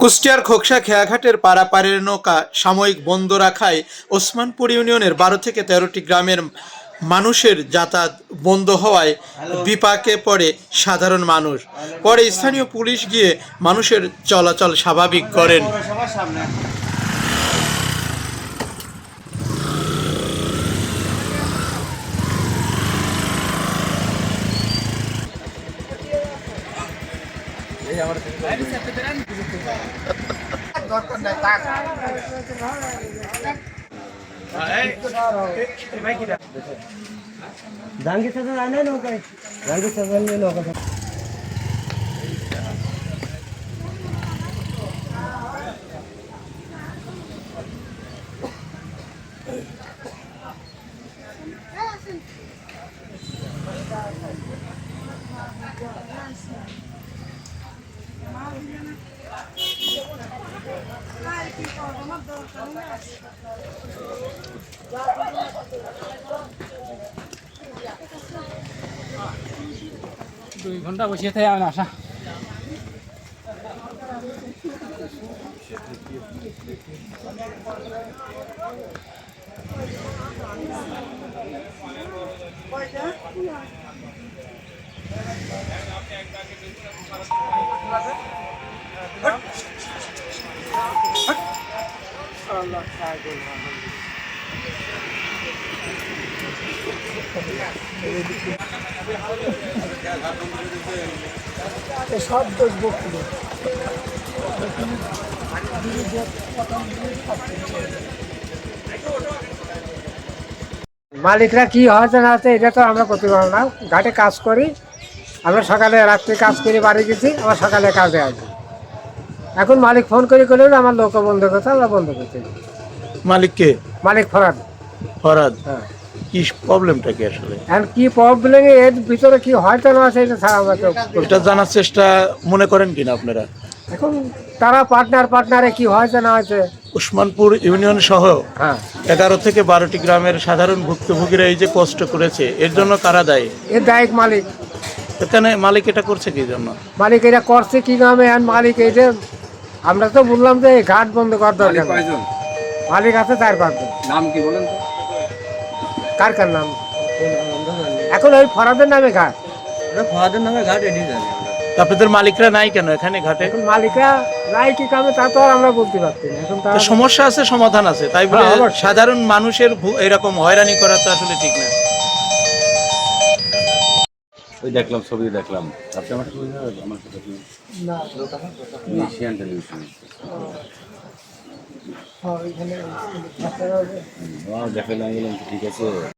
কুষ্টিয়ার খোকসা খেয়াঘাটের পারাপারের নৌকা সাময়িক বন্ধ রাখায় ওসমানপুর ইউনিয়নের বারো থেকে তেরোটি গ্রামের মানুষের যাতায়াত বন্ধ হওয়ায় বিপাকে পড়ে সাধারণ মানুষ। পরে স্থানীয় পুলিশ গিয়ে মানুষের চলাচল স্বাভাবিক করেন। জাহাঙ্গীর সাথে যায় না নৌকায় জাহাঙ্গীর সাথে নৌকা দুই ঘণ্টা বসিয়ে থাকে সব দোষ বক্তব্য মালিকরা কি হয়েছে না হচ্ছে এটা তো আমরা করতে পারব না। ঘাটে কাজ করি আমরা সকালে রাত্রে কাজ করে বাড়ি গেছি আবার সকালে কাজে আসি। এখন মালিক ফোন করে করে আমার লোক বন্ধ করতে আমরা বন্ধ করতে মালিককে মালিক ফরাদ। ফরাদ? হ্যাঁ। কি প্রবলেমটা কি আসলে? এখন কি প্রবলেম এর ভিতরে কি হয়তো না আছে এটা ছাড়া আমরা কেউ এটা জানার চেষ্টা মনে করেন কিনা আপনারা? এখন তারা পার্টনার পার্টনারে কি হয়েছে না হয়েছে উসমানপুর ইউনিয়ন সহ হ্যাঁ। এগারো থেকে বারোটি গ্রামের সাধারণ ভুক্তভোগীরা এই যে কষ্ট করেছে এর জন্য কারা দায়ী? এর দায়িক মালিক। এখানে মালিক এটা করছে কি জন্য? মালিক এটা করছে কি নামে আর মালিক এই যে আমরা তো বললাম যে ঘাট বন্ধ করার দরকার কয়জন? মালিক আছে তার পাঁচজন। নাম কি বলেন তো? কার কার নাম? এখন ওই ফরাদের নামে ঘাট। ফরাদের নামে ঘাট এটি জানি তা আপনাদের মালিকরা নাই কেন এখানে ঘাটে? এখন মালিকরা নাই কি কামে তা তো আর আমরা বলতে পারছি না। এখন তো সমস্যা আছে সমাধান আছে। তাই বলে হ্যাঁ, সাধারণ মানুষের এরকম হয়রানি করা তো আসলে ঠিক না। ওই দেখলাম ছবি দেখলাম। আপনি আমার ছবি আমার এশিয়ান টেলিভিশন। হ্যাঁ, দেখালাম ঠিক আছে।